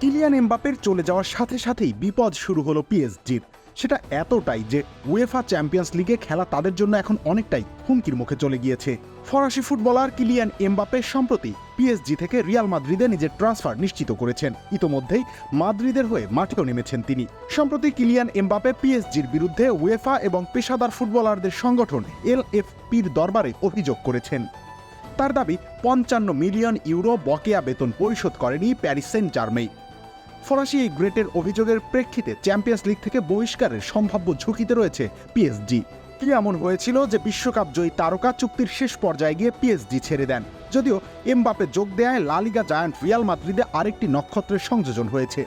Kylian এমবাপের চলে যাওয়ার সাথে সাথেই বিপদ শুরু হলো পিএসজির। সেটা এতটাই যে উয়েফা চ্যাম্পিয়ন্স লিগে খেলা তাদের জন্য এখন অনেকটাই হুমকির মুখে চলে গিয়েছে। ফরাসি ফুটবলার কিলিয়ান এমবাপে সম্প্রতি পিএসজি থেকে রিয়াল মাদ্রিদে নিজের ট্রান্সফার নিশ্চিত করেছেন। ইতোমধ্যেই মাদ্রিদের হয়ে মাঠেও নেমেছেন তিনি। সম্প্রতি কিলিয়ান এমবাপে পিএসজির বিরুদ্ধে উয়েফা এবং পেশাদার ফুটবলারদের সংগঠন এলএফপির দরবারে অভিযোগ করেছেন। তার দাবি, পঞ্চান্ন মিলিয়ন ইউরো বকেয়া বেতন পরিশোধ করেনি প্যারিস সেন্ট জার্মেই। ফরাসি এই গ্রেটের অভিযোগের প্রেক্ষিতে চ্যাম্পিয়ন্স লিগ থেকে বহিষ্কারের সম্ভাব্য ঝুঁকিতে রয়েছে পিএসজি কি এমন হয়েছিল যে বিশ্বকাপ জয়ী তারকা চুক্তির শেষ পর্যায়ে গিয়ে পিএসজি ছেড়ে দেন? যদিও এমবাপে যোগ দেয় লালিগা জায়ান্ট রিয়াল মাদ্রিদে আরেকটি নক্ষত্রের সংযোজন হয়েছে।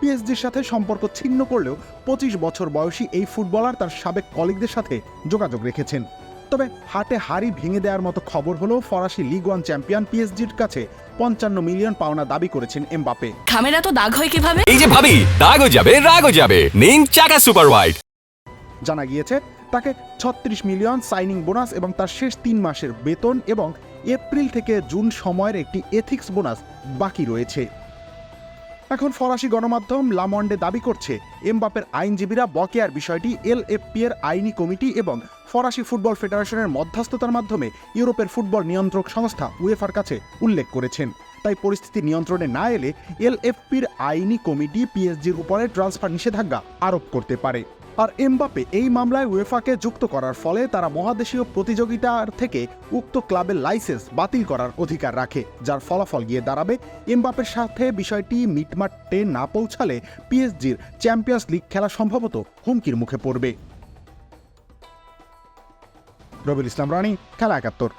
পিএসজির সাথে সম্পর্ক ছিন্ন করলেও পঁচিশ বছর বয়সী এই ফুটবলার তার সাবেক কলিগদের সাথে যোগাযোগ রেখেছেন। তবে হাটে হাড়ি ভেঙে দেওয়ার মতো খবর হলো ফরাসি লিগ ওয়ান চ্যাম্পিয়ন পিএসজির কাছে পঞ্চান্ন মিলিয়ন পাওনা দাবি করেছেন এমবাপে খামেরা তো দাগ হয় কীভাবে? এই যে ভাবি দাগও যাবে রাগও যাবে। নিন চাকা সুপার হোয়াইট জানা গিয়েছে তাকে ছত্রিশ মিলিয়ন সাইনিং বোনাস এবং তার শেষ তিন মাসের বেতন এবং এপ্রিল থেকে জুন সময়ের একটি এথিক্স বোনাস বাকি রয়েছে। এখন ফরাসি গণমাধ্যম লামন্ডে দাবি করছে এমবাপের আইনজীবীরা বকেয়ার বিষয়টি এলএফপি এর আইনি কমিটি এবং ফরাসি ফুটবল ফেডারেশনের মধ্যস্থতার মাধ্যমে ইউরোপের ফুটবল নিয়ন্ত্রক সংস্থা উয়েফার কাছে উল্লেখ করেছেন। তাই পরিস্থিতি নিয়ন্ত্রণে না এলে এলএফপির আইনি কমিটি পিএসজির উপরে ট্রান্সফার নিষেধাজ্ঞা আরোপ করতে পারে। আর এমবাপে এই মামলায় উয়েফাকে যুক্ত করার ফলে তারা মহাদেশীয় প্রতিযোগিতার থেকে উক্ত ক্লাবের লাইসেন্স বাতিল করার অধিকার রাখে, যার ফলাফল গিয়ে দাঁড়াবে। এমবাপের সাথে বিষয়টি মিটমাটে না পৌঁছালে পিএসজির চ্যাম্পিয়ন্স লিগ খেলা সম্ভবত হুমকির মুখে পড়বে। রবিউল ইসলাম রানী, খেলা একাত্তর।